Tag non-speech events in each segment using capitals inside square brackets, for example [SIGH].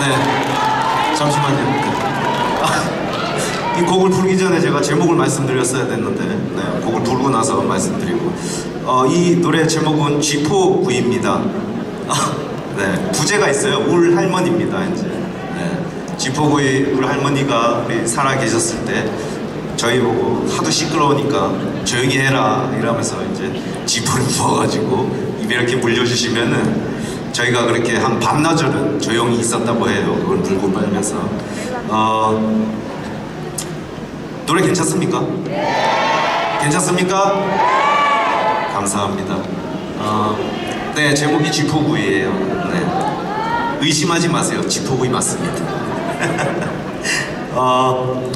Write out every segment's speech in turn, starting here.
네. 잠시만요. 네. 아, 이 곡을 부르기 전에 제가 제목을 말씀드렸어야 됐는데, 네. 곡을 부르고 나서 말씀드리고. 어, 이 노래 제목은 쥐포구입니다. 아, 네. 부제가 있어요. 울 할머니입니다, 이제. 네. 쥐포구의 울 할머니가 우리 살아 계셨을 때, 저희 보고 하도 시끄러우니까 조용히 해라 이러면서 이제 지퍼를 부어가지고 입에 이렇게 물려주시면은 저희가 그렇게 한 반나절은 조용히 있었다고 해요. 그걸 물고 빨면서 어, 노래 괜찮습니까? 괜찮습니까? 감사합니다. 어, 네 제목이 쥐포구이에요. 네. 의심하지 마세요. 쥐포구이 맞습니다. [LAUGHS] 어,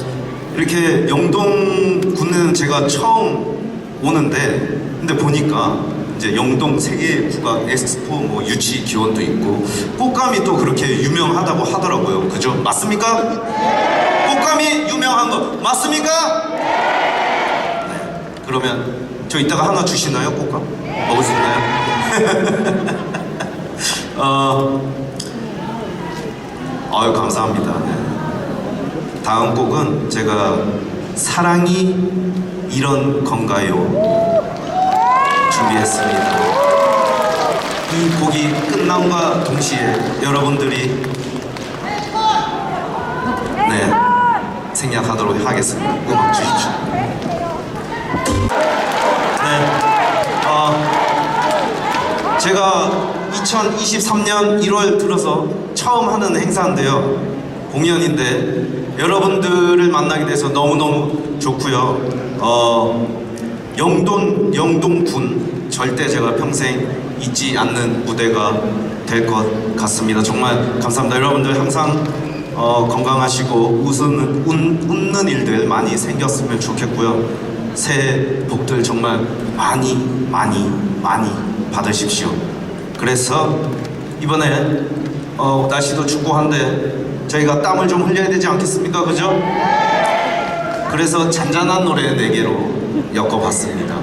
이렇게 영동군은 제가 처음 오는데 근데 보니까 이제 영동 세계 국악 엑스포 뭐 유치 기원도 있고 꽃감이 또 그렇게 유명하다고 하더라고요. 그죠? 맞습니까? 꽃감이 유명한 거 맞습니까? 네. 그러면 저 이따가 하나 주시나요? 꽃감? 먹을 수 있나요? 어, 아유 감사합니다. 네. 다음 곡은 제가 사랑이 이런 건가요 준비했습니다. 이 곡이 끝남과 동시에 여러분들이 네 생략하도록 하겠습니다. 음악 주십시오. 네, 어, 제가 2023년 1월 들어서 처음 하는 행사인데요. 공연인데 여러분들을 만나게 돼서 너무너무 좋고요. 어, 영동, 영동군 절대 제가 평생 잊지 않는 무대가 될 것 같습니다. 정말 감사합니다. 여러분들 항상 어, 건강하시고 웃는, 웃, 웃는 일들 많이 생겼으면 좋겠고요. 새해 복들 정말 많이 많이 많이 받으십시오. 그래서 이번에 어, 날씨도 춥고 한데 저희가 땀을 좀 흘려야 되지 않겠습니까? 그죠? 그래서 잔잔한 노래 4개로 엮어봤습니다.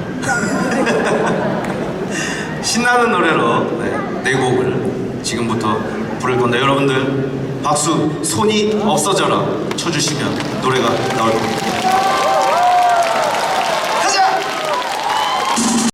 [LAUGHS] 신나는 노래로 네, 네 곡을 지금부터 부를 건데 여러분들 박수 손이 없어져라 쳐주시면 노래가 나올 겁니다.